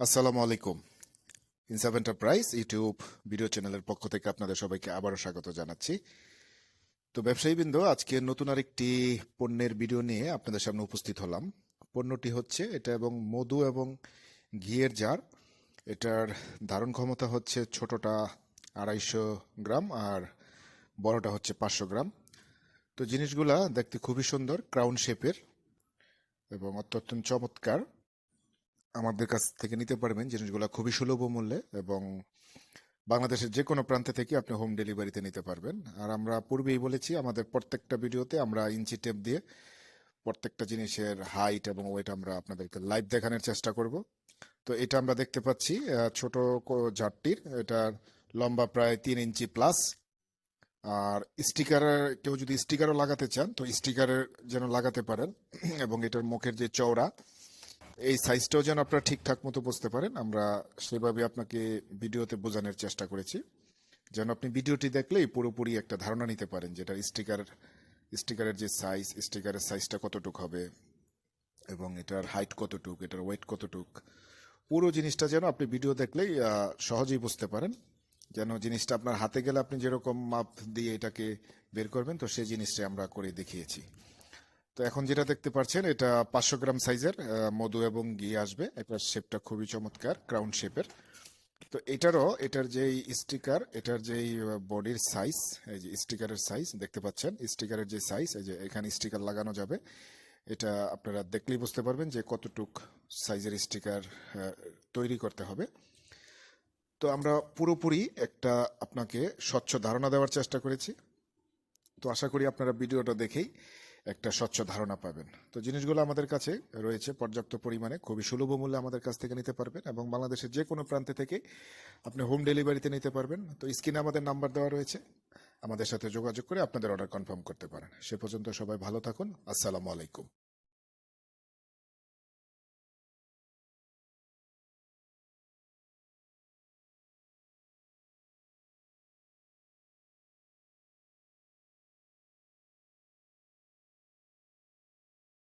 আসসালামু আলাইকুম। ইনসাফ এন্টারপ্রাইজ ইউটিউব ভিডিও চ্যানেলের পক্ষ থেকে আপনাদের সবাইকে আবারও স্বাগত জানাচ্ছি। তো ব্যবসায়ীবৃন্দ, আজকে নতুন আরেকটি পণ্যের ভিডিও নিয়ে আপনাদের সামনে উপস্থিত হলাম। পণ্যটি হচ্ছে এটা এবং মধু এবং ঘিয়ের জার। এটার ধারণ ক্ষমতা হচ্ছে ছোটটা আড়াইশো গ্রাম আর বড়টা হচ্ছে পাঁচশো গ্রাম। তো জিনিসগুলা দেখতে খুবই সুন্দর ক্রাউন শেপের এবং অত্যন্ত চমৎকার। আমাদের কাছ থেকে নিতে পারবেন জিনিসগুলো খুবই সুলভ মূল্যে এবং বাংলাদেশের যে কোনো প্রান্তে থেকে আপনি হোম ডেলিভারিতে নিতে পারবেন। আর আমরা পূর্বেই বলেছি, আমাদের প্রত্যেকটা ভিডিওতে আমরা ইঞ্চি টেপ দিয়ে প্রত্যেকটা জিনিসের হাইট এবং ওয়েট আমরা আপনাদেরকে লাইভ দেখানোর চেষ্টা করব। তো এটা আমরা দেখতে পাচ্ছি ছোট জারটির এটার লম্বা প্রায় তিন ইঞ্চি প্লাস। আর স্টিকার, কেউ যদি স্টিকারও লাগাতে চান, তো স্টিকারের যেন লাগাতে পারেন। এবং এটার মুখের যে চওড়া এই সাইজটাও যেন আপনারা ঠিকঠাক মতো বুঝতে পারেন, আমরা সেভাবে আপনাকে ভিডিওতে বোঝানোর চেষ্টা করেছি। যেন আপনি ভিডিওটি দেখলেই পুরোপুরি একটা ধারণা নিতে পারেন যেটা স্টিকার স্টিকারের যে সাইজ স্টিকারের সাইজটা কতটুক হবে এবং এটার হাইট কতটুক, এটার ওয়েট কতটুক। পুরো জিনিসটা যেন আপনি ভিডিও দেখলেই সহজেই বুঝতে পারেন। যেন জিনিসটা আপনার হাতে গেলে আপনি যেরকম মাপ দিয়ে এটাকে বের করবেন, তো সেই জিনিসটা আমরা করে দেখিয়েছি। তো এখন যেটা দেখতে পাচ্ছেন এটা পাঁচশো গ্রাম সাইজের মধু এবং ঘি আসবে। এটার শেপটা খুবই চমৎকার ক্রাউন শেপের তো এটারও, এটার যেই স্টিকার এটার যেই বডির সাইজ এই যে স্টিকারের সাইজ দেখতে পাচ্ছেন? স্টিকারের যে সাইজ এই যে এখানে স্টিকার লাগানো যাবে। এটা আপনারা দেখলেই বুঝতে পারবেন যে কতটুক সাইজের স্টিকার তৈরি করতে হবে। তো আমরা পুরোপুরি একটা আপনাকে স্বচ্ছ ধারণা দেওয়ার চেষ্টা করেছি। তো আশা করি আপনারা ভিডিওটা দেখেই একটা স্বচ্ছ ধারণা পাবেন। তো জিনিসগুলো আমাদের কাছে রয়েছে পর্যাপ্ত পরিমাণে, খুবই সুলভ মূল্যে আমাদের কাছ থেকে নিতে পারবেন এবং বাংলাদেশের যে কোনো প্রান্তে থেকে আপনি হোম ডেলিভারিতে নিতে পারবেন। তো স্ক্রিনে আমাদের নাম্বার দেওয়া রয়েছে, আমাদের সাথে যোগাযোগ করে আপনাদের অর্ডার কনফার্ম করতে পারেন। সে পর্যন্ত সবাই ভালো থাকুন। আসসালামু আলাইকুম।